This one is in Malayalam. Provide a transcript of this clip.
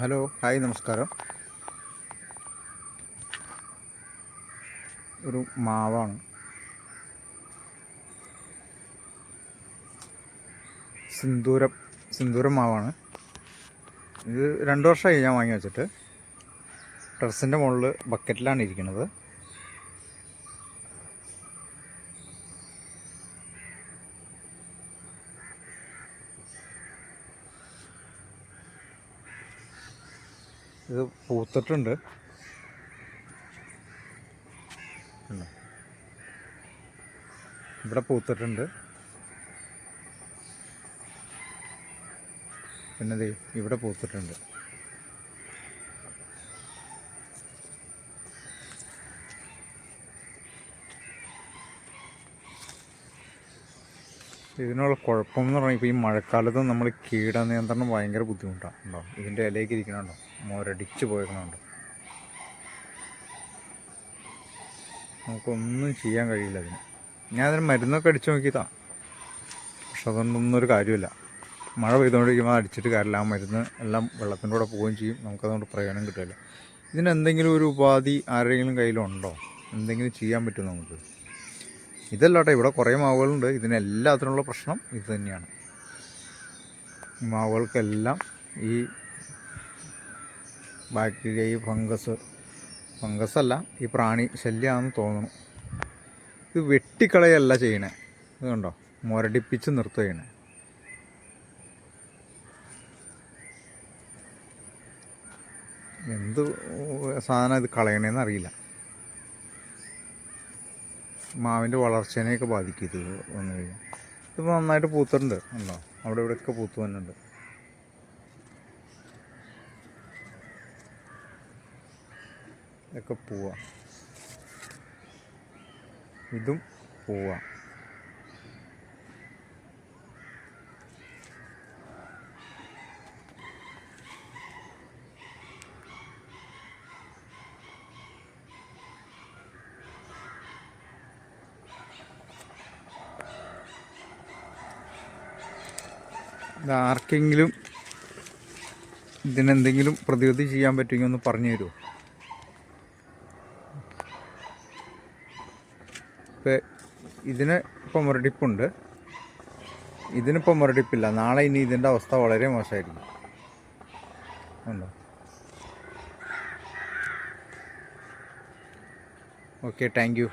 ഹലോ ഹായ് നമസ്കാരം. ഒരു മാവാണ്. സിന്ദൂരം സിന്ദൂരം മാവാണ്. ഇത് രണ്ട് വർഷമായി ഞാൻ വാങ്ങി വെച്ചിട്ട്. ടെറസിന്റെ മുകളിൽ ബക്കറ്റിലാണ് ഇരിക്കുന്നത്. ഇത് പൂത്തിട്ടുണ്ട്? ഇവിടെ പൂത്തിട്ടുണ്ട്. പിന്നെ ഇവിടെ പൂത്തിട്ടുണ്ട്. ഇതിനുള്ള കുഴപ്പം എന്ന് പറഞ്ഞാൽ ഇപ്പോൾ ഈ മഴക്കാലത്ത് നമ്മൾ കീടനിയന്ത്രണം ഭയങ്കര ബുദ്ധിമുട്ടാണ് ഉണ്ടോ? ഇതിന്റെ ഇലയ്ക്ക് ഇരിക്കണുണ്ടോ? മോരടിച്ച് പോയിക്കണുണ്ടോ? നമുക്കൊന്നും ചെയ്യാൻ കഴിയില്ല അതിന്. ഞാൻ അതിന് മരുന്നൊക്കെ അടിച്ചു നോക്കിയതാണ് പക്ഷെ അതുകൊണ്ടൊന്നും ഒരു കാര്യമില്ല മഴ പെയ്തുകൊണ്ടിരിക്കുമ്പോൾ അടിച്ചിട്ട് കാര്യമില്ല. ആ മരുന്ന് എല്ലാം വെള്ളത്തിന്റെ കൂടെ പോവുകയും ചെയ്യും. നമുക്കതുകൊണ്ട് പ്രയോജനം കിട്ടില്ല ഇതിനെന്തെങ്കിലും ഒരു ഉപാധി ആരെങ്കിലും കയ്യിലുണ്ടോ? എന്തെങ്കിലും ചെയ്യാൻ പറ്റുമോ നമുക്ക്? ഇതല്ല കേട്ടോ ഇവിടെ കുറേ മാവുകളുണ്ട്. ഇതിനെല്ലാത്തിനുള്ള പ്രശ്നം ഇത് തന്നെയാണ്. മാവുകൾക്കെല്ലാം ഈ ബാക്ടീരിയ ഈ ഫംഗസ് ഫംഗസ് അല്ല ഈ പ്രാണി ശല്യമാണെന്ന് തോന്നുന്നു. ഇത് വെട്ടിക്കളയല്ല ചെയ്യണേ. ഇത് കണ്ടോ? മുരടിപ്പിച്ച് ചെയ്യണേ എന്ത് സാധനം ഇത് കളയണേന്ന് അറിയില്ല. മാവിന്റെ വളർച്ചേനെയൊക്കെ ബാധിക്കും ഇത് വന്നു കഴിഞ്ഞാൽ ഇതിപ്പോൾ നന്നായിട്ട് പൂത്തുണ്ട് ഉണ്ടോ അവിടെ ഇവിടെയൊക്കെ പൂത്ത് വന്നിട്ടുണ്ട്. ഇതൊക്കെ പൂവാ. ഇതും പൂവാ. ഇത് ആർക്കെങ്കിലും ഇതിനെന്തെങ്കിലും പ്രതിവിധി ചെയ്യാൻ പറ്റുമെങ്കിൽ ഒന്ന് പറഞ്ഞു തരുമോ? ഇപ്പം ഇതിന് ഇപ്പം മുരടിപ്പുണ്ട്. ഇതിനിപ്പം മുരടിപ്പില്ല. നാളെ ഇനി ഇതിന്റെ അവസ്ഥ വളരെ മോശമായിരിക്കും. ഉണ്ടോ? Okay thank you.